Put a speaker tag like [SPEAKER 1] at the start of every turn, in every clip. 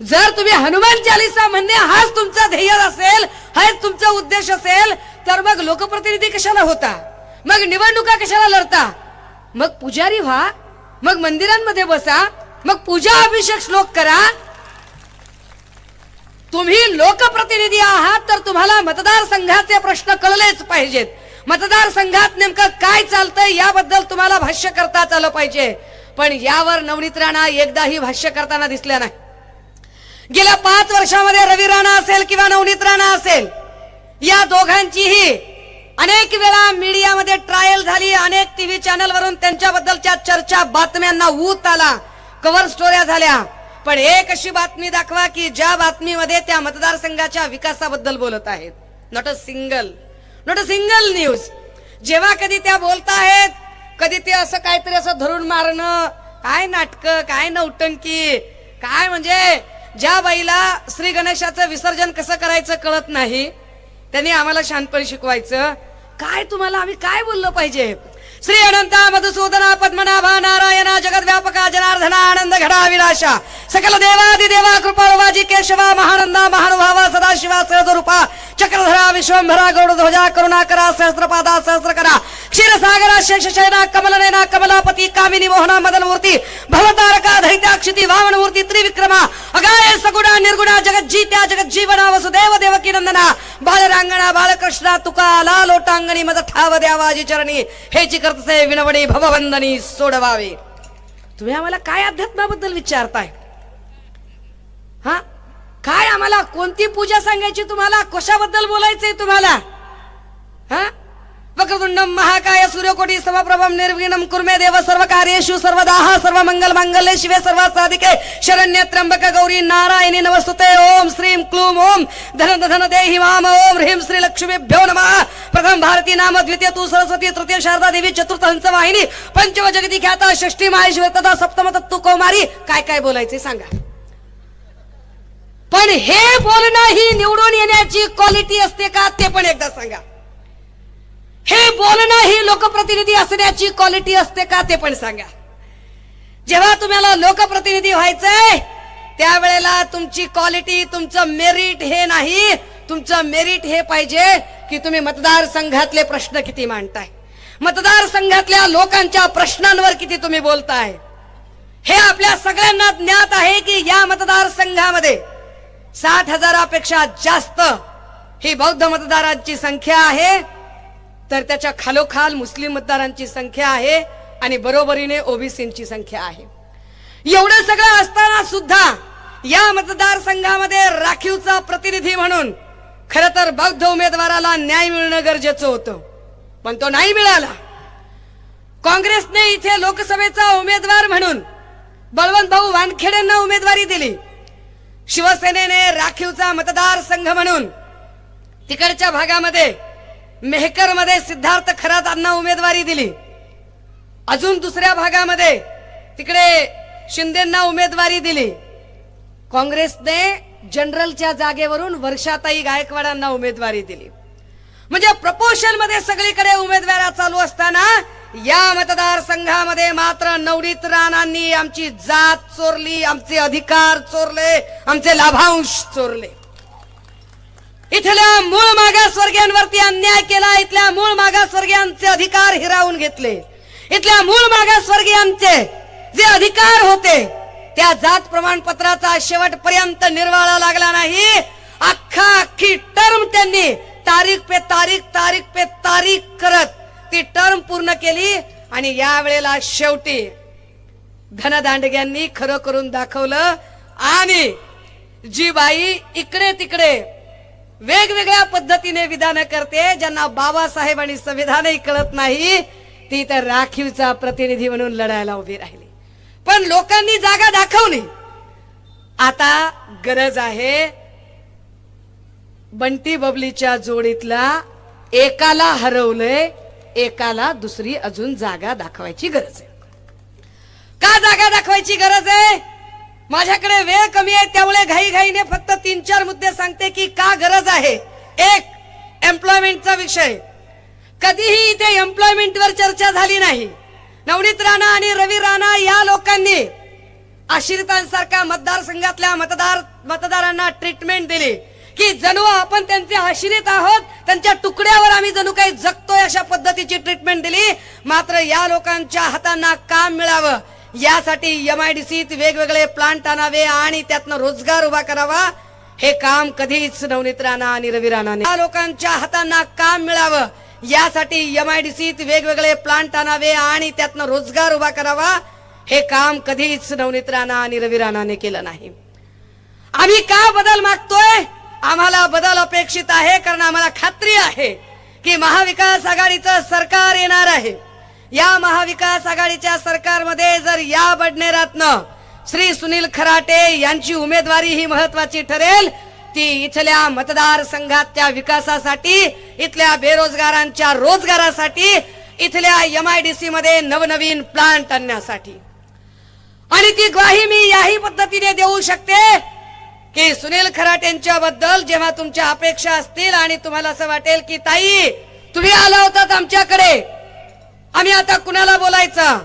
[SPEAKER 1] जर तुम्ही हनुमान चालिसा म्हणणे हाच तुमचा ध्येय असेल हाच तुमचा उद्देश असेल तर मग लोकप्रतिनिधी कशाला होता? मग निवडणुका कशाला लढता? मग पुजारी व्हा मग मंदिरांमध्ये बसा मग पूजा अभिषेक श्लोक करा. तुम्ही लोकप्रतिनिधी आहात तर तुम्हाला मतदारसंघाचे प्रश्न कळलेच पाहिजेत. मतदारसंघात नेमकं काय चालतंय याबद्दल तुम्हाला भाष्य करताच आलं पाहिजे. पण यावर नवनीत राणा एकदाही भाष्य करताना दिसल्या नाही. गेल्या पाच वर्षामध्ये रवी राणा असेल किंवा नवनीत राणा असेल या दोघांचीही अनेक वेळा मीडियामध्ये ट्रायल झाली अनेक टीव्ही चॅनल वरून त्यांच्याबद्दलच्या चर्चा बातम्यांना ऊत आला कव्हर स्टोऱ्या झाल्या. पण एक अशी बातमी दाखवा की ज्या बातमीमध्ये त्या मतदारसंघाच्या विकासाबद्दल बोलत आहेत. Not a single not a single news जेव्हा कधी त्या बोलत आहेत कधी ते असं काहीतरी असं धरून मारणं काय नाटक काय नौटंकी काय म्हणजे ज्या बाईला श्री गणेशाचं विसर्जन कसं करायचं कळत नाही त्यांनी आम्हाला शांतपणे शिकवायचं. काय तुम्हाला आम्ही काय बोललो पाहिजे? श्री अनंता मधुसूदना पद्मनाभा नारायणा जगद व्यापका जनार्दना आनंद घडा विनाशा सकल देवादि देवा कृपाळवाजी केशवा महानंदा महानुभावा सदाशिवा सहजरूपा चक्रधरा विश्वंभरा गौडध्वजा सहस्त्रपादा सहस्रपादा सहस्रकरा. क्षीरसागरा शेषशयना कमलनयना कमलापती कामिनी मोहना मदनमूर्ती भवतारक धैत्याक्षिती ವಾಮನಮೂರ್ತಿ ತ್ರಿವಿಕ್ರಮ ಅಗಾಯ सगुणा निर्गुणा जगज्जीत्या ಜಗಜ್ಜೀವನ वसुदेव देवकी नंदना बालरांगणा बालकृष्णा तुका आला लोटांगणी मज ठाव द्यावाजी चरणी हेची करतसे विनवणी भववंदनी सोडवावे. तुम्ही आम्हाला काय अध्यात्माबद्दल विचारताय? हा? काय आम्हाला कोणती पूजा सांगायची तुम्हाला? कशाबद्दल बोलायचंय तुम्हाला? हा? वक्रतुंडम महाकाय सूर्यकोटी समप्रभम निर्विघ्नम कुर्मे देव सर्व कार्येषु सर्वदाह सर्व मंगल शिवे सर्व साधिके शरण्य त्र्यंबक गौरी नारायणी नमस्तुते। ओम श्रीम क्लूम ओम धन धन देहि माम। ओम ह्रीम श्री लक्ष्मीभ्यो नमः। प्रथम भारती नाम द्वितीय तू सरस्वती तृतीय शारदा देवी चतुर्थ हंस वाहिनी पंचम जगती ख्याता षष्ठी माहेश्वर तथा सप्तम तत्तू कौमारी। काय काय बोलायचे सांगा। पण हे बोलणं ही निवडून येण्याची क्वालिटी असते का ते पण एकदा सांगा। हे बोलणं ही लोकप्रतिनिधी असण्याची क्वालिटी असते का ते पण सांगा. जेव्हा तुम्हाला लोकप्रतिनिधी व्हायचंय त्यावेळेला तुमची क्वालिटी तुमचं मेरिट हे नाही. तुमचं मेरिट हे पाहिजे की तुम्ही मतदारसंघातले प्रश्न किती मांडताय. मतदारसंघातल्या लोकांच्या प्रश्नांवर किती तुम्ही बोलताय. हे आपल्या सगळ्यांना ज्ञात आहे की या मतदारसंघामध्ये साठ हजारापेक्षा जास्त ही बौद्ध मतदारांची संख्या आहे. तर त्याच्या खालोखाल मुस्लिम मतदारांची संख्या आहे आणि बरोबरीने ओबीसींची संख्या आहे. एवढं सगळं असताना सुद्धा या मतदारसंघामध्ये राखीवचा प्रतिनिधी म्हणून खर तर बौद्ध उमेदवाराला न्याय मिळणं गरजेचं होतं. पण तो नाही मिळाला. काँग्रेसने इथे लोकसभेचा उमेदवार म्हणून बळवंत भाऊ वानखेडेंना उमेदवारी दिली. शिवसेनेने राखीवचा मतदारसंघ म्हणून तिकडच्या भागामध्ये मेहकरमध्ये सिद्धार्थ खरातांना उमेदवारी दिली. अजून दुसऱ्या भागामध्ये तिकडे शिंदेना उमेदवारी दिली. काँग्रेसने जनरलच्या जागेवरून वर्षाताई गायकवाडांना उमेदवारी दिली. म्हणजे प्रपोशनमध्ये सगळीकडे उमेदवारा चालू असताना या मतदारसंघामध्ये मात्र नवनीत राणांनी आमची जात चोरली आमचे अधिकार चोरले आमचे लाभांश चोरले. इथल्या मूळ मागासवर्गीयांवरती अन्याय केला इथल्या मूळ मागासवर्गीयांचे अधिकार हिरावून घेतले. इथल्या मूळ मागासवर्गीयांचे जे अधिकार होते त्या जात प्रमाणपत्राचा शेवटपर्यंत निर्वाळा लागला नाही. अख्खा अख्खी टर्म त्यांनी तारीख पे तारीख तारीख पे तारीख करत ती टर्म पूर्ण केली आणि या वेळेला शेवटी धनदांडग्यांनी खरं करून दाखवलं आणि जी बाई इकडे तिकडे वेगवेगळ्या पद्धतीने विधान करते ज्यांना बाबासाहेब आणि संविधानही कळत नाही ती तर राखीवचा प्रतिनिधी म्हणून लढायला उभी राहिली. पण लोकांनी जागा दाखवली. आता गरज आहे बंटी बबलीच्या जोडीतला एकाला हरवलंय एकाला दुसरी अजून जागा दाखवायची गरज आहे. का जागा दाखवायची गरज आहे? माझ्याकडे वेळ कमी आहे त्यामुळे घाई घाईने फक्त तीन चार मुद्दे सांगते की का गरज आहे. एक एम्प्लॉयमेंटचा विषय. कधीही इथे एम्प्लॉयमेंटवर चर्चा झाली नाही. नवनीत राणा आणि रवी राणा या लोकांनी आश्रितांसारख्या मतदारसंघातल्या मतदार मतदारांना ट्रीटमेंट दिली की जणू आपण त्यांचे आश्रित आहोत त्यांच्या तुकड्यावर आम्ही जणू काही जगतोय अशा पद्धतीची ट्रीटमेंट दिली. मात्र या लोकांच्या हातांना काम मिळावं. यासाठी एम आय डी सीत वेगवेगळे प्लांट आणावे आणि त्यातनं रोजगार उभा करावा. हे काम कधीच नवनीत राणा आणि रवी राणाने या लोकांच्या हातांना काम मिळावं. यासाठी एम आय डी सीत वेगवेगळे प्लांट आणावे आणि त्यातनं रोजगार उभा करावा. हे काम कधीच नवनीत राणा आणि रवी राणाने केलं नाही. आम्ही का बदल मागतोय? आम्हाला बदल अपेक्षित आहे कारण आम्हाला खात्री आहे की महाविकास आघाडीचं सरकार येणार आहे. या महाविकास आघाडीच्या सरकारमध्ये जर या बडनेरातनं श्री सुनील खराटे यांची उमेदवारी ही महत्वाची ठरेल ती इथल्या मतदारसंघातल्या विकासासाठी इथल्या बेरोजगारांच्या रोजगारासाठी इथल्या एमआयडीसी आय डी मध्ये नवनवीन प्लांट आणण्यासाठी. आणि ती ग्वाही मी याही पद्धतीने देऊ शकते की सुनील खराटेंच्या बद्दल जेव्हा तुमच्या अपेक्षा असतील आणि तुम्हाला असं वाटेल की ताई तुम्ही आला होतात आमच्याकडे आम्ही आता कुणाला बोलायचं?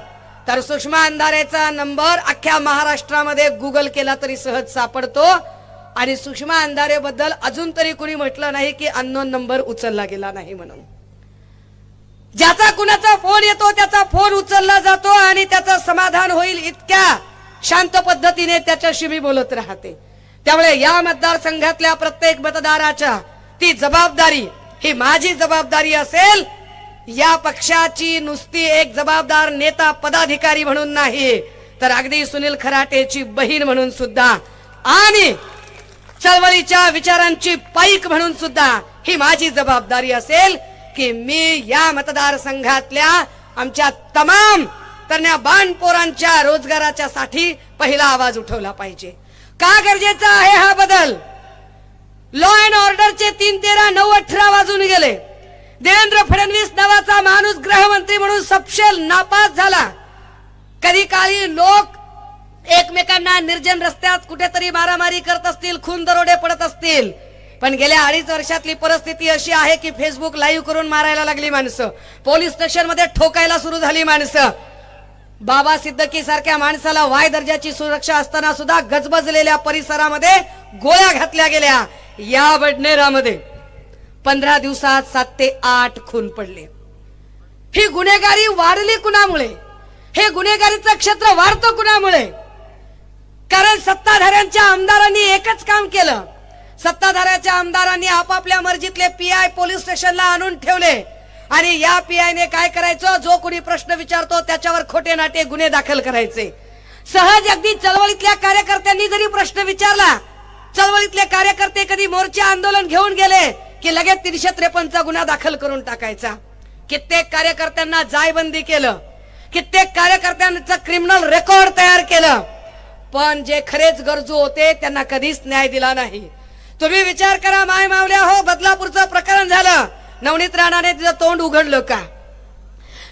[SPEAKER 1] तर सुषमा अंधारेचा नंबर अख्ख्या महाराष्ट्रामध्ये गुगल केला तरी सहज सापडतो. आणि सुषमा अंधारे बद्दल अजून तरी कुणी म्हटलं नाही की अननोन नंबर उचलला गेला नाही म्हणून. ज्याचा कुणाचा फोन येतो त्याचा फोन उचलला जातो आणि त्याचं समाधान होईल इतक्या शांत पद्धतीने त्याच्याशी मी बोलत राहते. त्यामुळे या मतदारसंघातल्या प्रत्येक मतदाराच्या ती जबाबदारी ही माझी जबाबदारी असेल या पक्षाची नुसती एक जबाबदार नेता पदाधिकारी म्हणून नाही तर अगदी सुनील खराटेची बहीण म्हणून सुद्धा आणि चळवळीच्या विचारांची पाईक म्हणून सुद्धा ही माझी जबाबदारी असेल की मी या मतदारसंघातल्या आमच्या तमाम तरण्या बाणपोरांच्या रोजगाराच्या साठी पहिला आवाज उठवला पाहिजे. का गरजेचा आहे हा बदल? लॉ अँड ऑर्डरचे तीन तेरा नऊ अठरा वाजून गेले. देवेंद्र फडणवीस नावाचा माणूस गृहमंत्री म्हणून सपशेल नापास झाला. कधी काळी लोक एकमेकांना निर्जन रस्त्यात कुठेतरी मारामारी करत असतील खून दरोडे पडत असतील. पण गेल्या अडीच वर्षातली परिस्थिती अशी आहे की फेसबुक लाईव्ह करून मारायला लागली माणसं. पोलीस स्टेशनमध्ये ठोकायला सुरू झाली माणसं. बाबा सिद्दकी सारख्या माणसाला वाय दर्जाची सुरक्षा असताना सुद्धा गजबजलेल्या परिसरामध्ये गोळ्या घातल्या गेल्या. या बडनेरामध्ये. पंधरा दिवसात सात ते आठ खून पडले. ही गुन्हेगारी वाढली कुणामुळे? हे गुन्हेगारीचं क्षेत्र वाढतं कुणामुळे? कारण सत्ताधाऱ्यांच्या आमदारांनी एकच काम केलं. सत्ताधाऱ्याच्या आमदारांनी आपापल्या मर्जीतले पीआय पोलीस स्टेशनला आणून ठेवले. आणि या पीआयने काय करायचं? जो कोणी प्रश्न विचारतो त्याच्यावर खोटे नाटे गुन्हे दाखल करायचे. सहज अगदी चळवळीतल्या कार्यकर्त्यांनी जरी प्रश्न विचारला चळवळीतले कार्यकर्ते कधी मोर्चा आंदोलन घेऊन गेले की लगेच तीनशे त्रेपन्नचा गुन्हा दाखल करून टाकायचा. कित्येक कार्यकर्त्यांना जायबंदी केलं. कित्येक कार्यकर्त्यांचं क्रिमिनल रेकॉर्ड तयार केलं. पण जे खरेच गरजू होते त्यांना कधीच न्याय दिला नाही. तुम्ही विचार करा माय मावल्या हो बदलापूरचं प्रकरण झालं. नवनीत राणाने तिचं तोंड उघडलं का?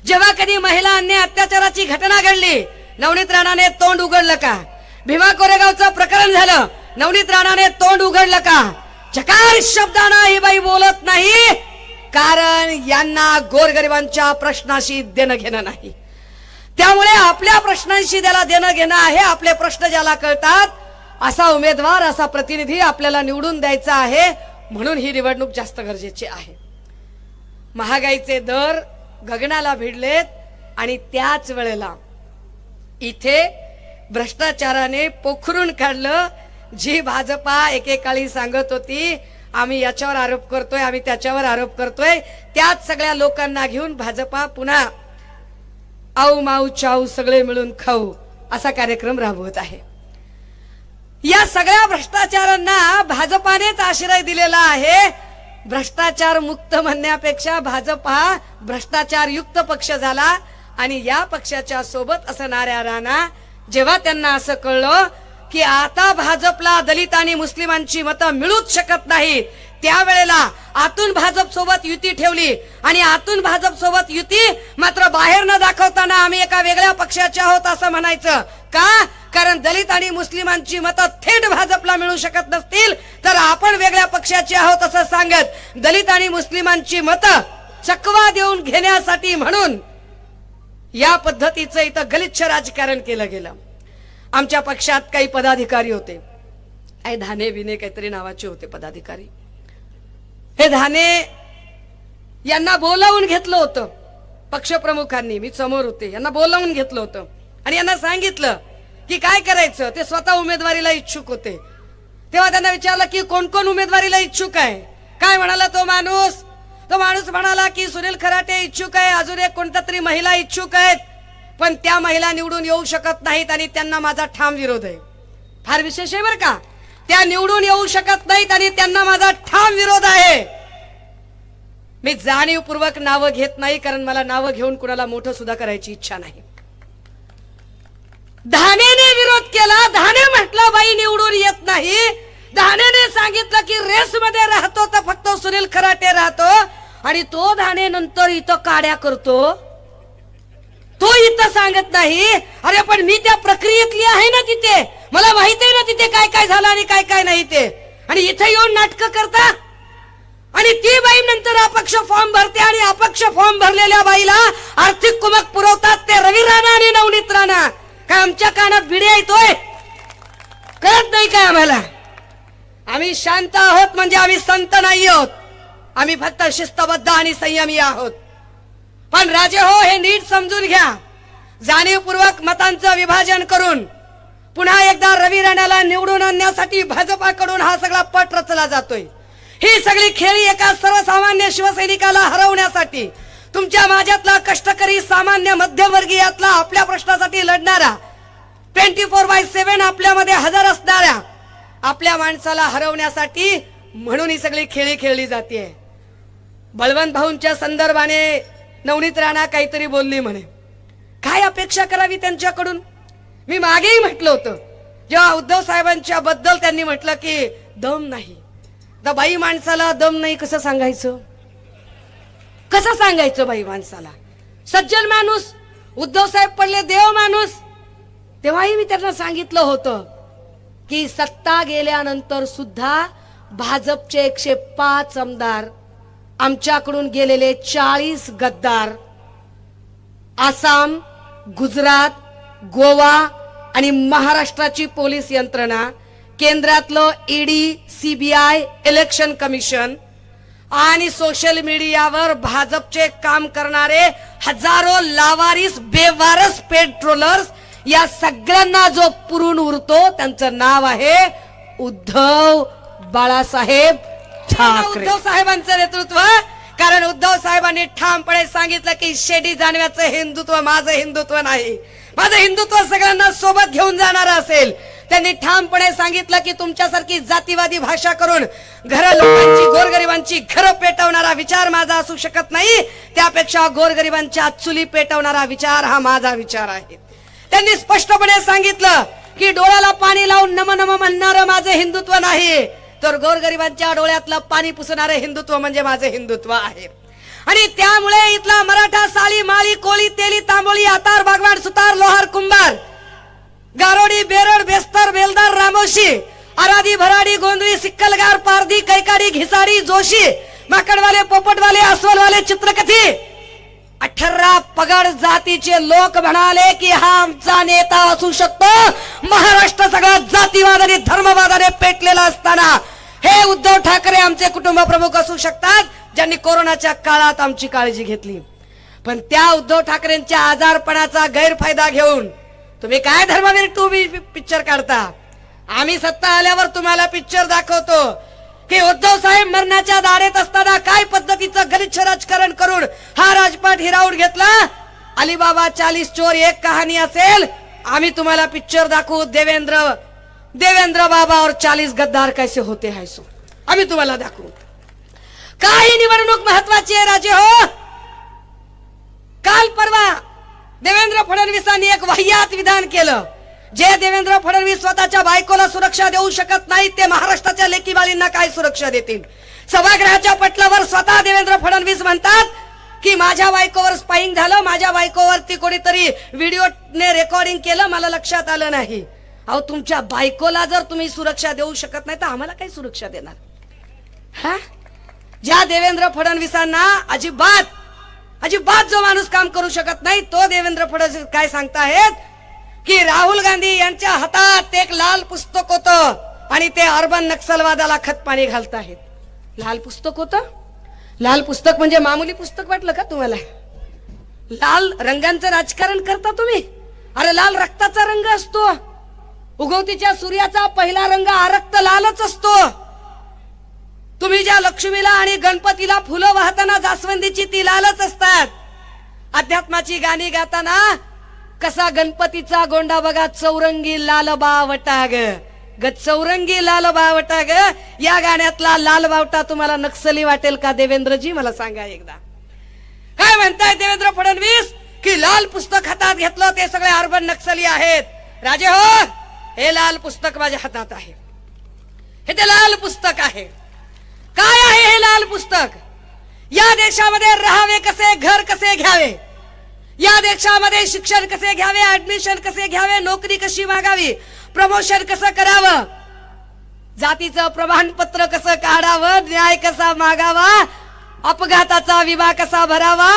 [SPEAKER 1] जेव्हा कधी महिला अन्य अत्याचाराची घटना घडली नवनीत राणाने तोंड उघडलं का? भीमा कोरेगावचं प्रकरण झालं. नवनीत राणाने तोंड उघडलं का? चकार शब्दानं ही बाई बोलत नाही. कारण यांना गोरगरिबांच्या प्रश्नाशी देणं घेणं नाही. त्यामुळे आपल्या प्रश्नांशी त्याला देणं घेणं आहे आपले प्रश्न ज्याला कळतात असा उमेदवार असा प्रतिनिधी आपल्याला निवडून द्यायचा आहे म्हणून ही निवडणूक जास्त गरजेची आहे. महागाईचे दर गगनाला भिडलेत आणि त्याच वेळेला इथे भ्रष्टाचाराने पोखरून काढलं जी भाजपा एकेकाळी सांगत होती आम्ही याच्यावर आरोप करतोय आम्ही त्याच्यावर आरोप करतोय. त्याच सगळ्या लोकांना घेऊन भाजपा पुन्हा आऊ माऊ चाऊ सगळे मिळून खाऊ असा कार्यक्रम राबवत आहे. या सगळ्या भ्रष्टाचारांना भाजपानेच आश्रय दिलेला आहे. भ्रष्टाचार मुक्त म्हणण्यापेक्षा भाजप हा भ्रष्टाचार युक्त पक्ष झाला आणि या पक्षाच्या सोबत असणाऱ्या राणा जेव्हा त्यांना असं कळलं की आता भाजपला दलित आणि मुस्लिमांची मतं मिळूच शकत नाही. त्यावेळेला आतून भाजप सोबत युती ठेवली आणि आतून भाजप सोबत युती मात्र बाहेर न दाखवताना आम्ही एका वेगळ्या पक्षाचे आहोत असं म्हणायचं. का? कारण दलित आणि मुस्लिमांची मतं थेट भाजपला मिळू शकत नसतील तर आपण वेगळ्या पक्षाचे आहोत असं सांगत दलित आणि मुस्लिमांची मतं चकवा देऊन घेण्यासाठी म्हणून या पद्धतीचं इथं गलिच्छ राजकारण केलं गेलं. आमच्या पक्षात काही पदाधिकारी होते. काही धाने बिने काहीतरी नावाचे होते पदाधिकारी. हे धाने यांना बोलावून घेतलं होतं. पक्षप्रमुखांनी मी समोर होते यांना बोलावून घेतलं होतं. आणि यांना सांगितलं की काय करायचं? ते स्वतः उमेदवारीला इच्छुक होते. तेव्हा त्यांना विचारलं की कोण कोण उमेदवारीला इच्छुक आहे? काय म्हणाला तो माणूस? तो माणूस म्हणाला की सुनील खराटे इच्छुक आहे अजून एक कोणत्या तरी महिला इच्छुक आहेत. पण त्या महिला निवडून येऊ शकत नाहीत आणि त्यांना माझा ठाम विरोध आहे. फार विशेष आहे बरं का? त्या निवडून येऊ शकत नाहीत आणि त्यांना माझा ठाम विरोध आहे. मी जाणीवपूर्वक नावं घेत नाही कारण मला नावं घेऊन कुणाला मोठं सुद्धा करायची इच्छा नाही. धानेने विरोध केला धाने म्हटलं बाई निवडून येत नाही. धानेने सांगितलं की रेस मध्ये राहतो तर फक्त सुनील खराटे राहतो आणि तो धाने नंतर इथं काड्या करतो. तो इथं सांगत नाही. अरे पण मी त्या प्रक्रियेतली आहे ना तिथे. मला माहीत आहे ना तिथे काय काय झालं आणि काय काय नाही ते. आणि इथे येऊन नाटक करता? आणि ती बाई नंतर अपक्ष फॉर्म भरते आणि अपक्ष फॉर्म भरलेल्या बाईला आर्थिक कुमक पुरवतात ते रवी राणा आणि नवनीत राणा. काय आमच्या कानात भिडे येतोय कळत नाही काय आम्हाला? आम्ही शांत आहोत म्हणजे आम्ही संत नाही आहोत. आम्ही फक्त शिस्तबद्ध आणि संयमी आहोत. पण राजे हो हे नीट समजून घ्या. जाणीवपूर्वक मतांचं विभाजन करून पुन्हा एकदा रवी राणाला निवडून आणण्यासाठी भाजपाकडून हा सगळा पट रचला जातोय. ही सगळी खेळी एका सर्वसामान्य शिवसैनिकाला हरवण्यासाठी तुमच्या माझ्यातला कष्टकरी सामान्य मध्यमवर्गीयातला आपल्या प्रश्नासाठी लढणारा ट्वेंटी फोर बाय सेव्हन आपल्यामध्ये हजर असणाऱ्या आपल्या माणसाला हरवण्यासाठी म्हणून ही सगळी खेळी खेळली जाते बळवंत भाऊंच्या संदर्भाने नवनीत राणा काहीतरी बोलली म्हणे. काय अपेक्षा करावी त्यांच्याकडून? मी मागेही म्हटलं होतं. जेव्हा उद्धव साहेबांच्या बद्दल त्यांनी म्हटलं की दम नाही. तर बाई माणसाला दम नाही कसं सांगायचं? कसं सांगायचं बाई माणसाला? सज्जन माणूस उद्धव साहेब पडले देव माणूस. तेव्हाही मी त्यांना सांगितलं होतं की सत्ता गेल्यानंतर सुद्धा भाजपचे एकशे पाच आमदार आमच्याकडून गेलेले चाळीस गद्दार आसाम गुजरात गोवा आणि महाराष्ट्राची पोलीस यंत्रणा केंद्रातलं ईडी सीबीआय इलेक्शन कमिशन आणि सोशल मीडियावर भाजपचे काम करणारे हजारो लावारिस बेवारस पेट्रोलर्स या सगळ्यांना जो पुरून उरतो त्यांचं नाव आहे उद्धव बाळासाहेब ठाकरे उद्धव साहेबांचं नेतृत्व कारण उद्धव साहेबांनी ठामपणे सांगितलं की शेडी जाणव्याचं हिंदुत्व माझं हिंदुत्व नाही. माझं हिंदुत्व सगळ्यांना सोबत घेऊन जाणार असेल. त्यांनी ठामपणे सांगितलं की तुमच्यासारखी जातीवादी भाषा करून घर लोकांची गोरगरिबांची घरं पेटवणारा विचार माझा असू शकत नाही. त्यापेक्षा गोरगरिबांच्या चुली पेटवणारा विचार हा माझा विचार आहे. त्यांनी स्पष्टपणे सांगितलं की डोळ्याला पाणी लावून नम नम म्हणणारं माझं हिंदुत्व नाही. तर गोरगरिबांच्या डोळ्यातलं पाणी पुसणारे हिंदुत्व म्हणजे माझं हिंदुत्व आहे. आणि त्यामुळे इथला मराठा साली माळी कोळी तेली तांबोळी आतार बागवाड सुतार लोहार कुंभार गारोडी बेरड बेस्तर बेलदार रामोशी आराधी भराडी गोंधळी सिक्कलगार पारधी कैकाडी घिसाडी जोशी माकडवाले पोपटवाले अस्वलवाले चित्रकथी अठरा पगड जातीचे लोक म्हणाले की हा आमचा नेता असू शकतो. महाराष्ट्र सगळा जातीवादाने धर्मवादाने पेटलेला असताना हे उद्धव ठाकरे आमचे कुटुंब प्रमुख असू शकतात ज्यांनी कोरोनाच्या काळात आमची काळजी घेतली. पण त्या उद्धव ठाकरेंच्या आजारपणाचा गैरफायदा घेऊन तुम्ही काय धर्मवीर टू पिक्चर काढता? आम्ही सत्ता आल्यावर तुम्हाला पिक्चर दाखवतो. की उद्धव साहेब मरणाच्या दारेत असताना काय पद्धतीचं गलिच्छ राजकारण करून हा राजपाट हिरावून घेतला? अलिबाबा चालीस चोर एक कहाणी असेल. आम्ही तुम्हाला पिक्चर दाखवू. देवेंद्र देवेंद्र बाबा और चालीस गद्दार कैसे होते है सो. आम्ही तुम्हाला दाखवू. काही निवडणूक महत्वाची आहे राजे हो. काल परवा देवेंद्र फडणवीसांनी एक वाह्यात विधान केलं. जे देवेंद्र फडणवीस स्वतःच्या बायकोला सुरक्षा देऊ शकत नाही ते महाराष्ट्राच्या लेकी बाळींना काय सुरक्षा देतील? सभागृहाच्या पटलावर स्वतः देवेंद्र फडणवीस म्हणतात की माझ्या बायकोवर स्पाईंग झालं माझ्या बायकोवरती कोणीतरी व्हिडिओने रेकॉर्डिंग केलं मला लक्षात आलं नाही. अहो तुमच्या बायकोला जर तुम्ही सुरक्षा देऊ शकत नाही तर आम्हाला काय सुरक्षा देणार? हा? ज्या देवेंद्र फडणवीसांना अजिबात अजिबात जो माणूस काम करू शकत नाही तो देवेंद्र फडणवीस काय सांगतायत की राहुल गांधी यांच्या हातात एक लाल पुस्तक होतं आणि ते अर्बन नक्षलवादाला खतपाणी घालताहेत लाल पुस्तक होतं? लाल पुस्तक म्हणजे मामूली पुस्तक वाटलं का तुम्हाला? लाल रंगांचं राजकारण करता तुम्ही? अरे लाल रक्ताचा रंग असतो. उगवतीच्या सूर्याचा पहिला रंग आरक्त लालच असतो. तुम्ही ज्या लक्ष्मीला आणि गणपतीला फुलं वाहताना जास्वंदीची ती लालच असतात. अध्यात्माची गाणी गाताना कसा गणपतीचा गोंडा बघा चौरंगी लाल बावटा ग ग चौरंगी लाल बावटा ग या गाण्यातला लाल बावटा तुम्हाला नक्सली वाटेल का देवेंद्रजी? मला सांगा एकदा. काय म्हणताय देवेंद्र फडणवीस? की लाल पुस्तक हातात घेतलं ते सगळे अर्बन नक्सली आहेत. राजे हो हे लाल पुस्तक माझ्या हातात आहे. हे ते लाल पुस्तक आहे. काय आहे हे लाल पुस्तक? या देशामध्ये राहावे कसे घर कसे घ्यावे? या देशामध्ये शिक्षण कसे घ्यावे ऍडमिशन कसे घ्यावे नोकरी कशी मागावी प्रमोशन कसं करावं जातीचं प्रमाणपत्र कसं काढावं न्याय कसा मागावा अपघाताचा विमा कसा भरावा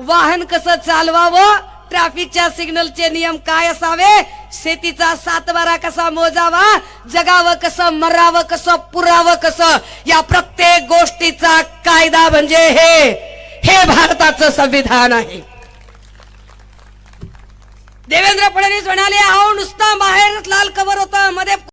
[SPEAKER 1] वाहन कसं चालवावं ट्रॅफिकच्या सिग्नलचे नियम काय असावे शेतीचा सातबारा कसा मोजावा जगावं कसं मरावं कसं पुरावं कसं या प्रत्येक गोष्टीचा कायदा म्हणजे हे. हे भारताचं संविधान आहे. देवेंद्र फडणवीस म्हणाले अहो नुसता बाहेरच लाल कवर होतं मध्ये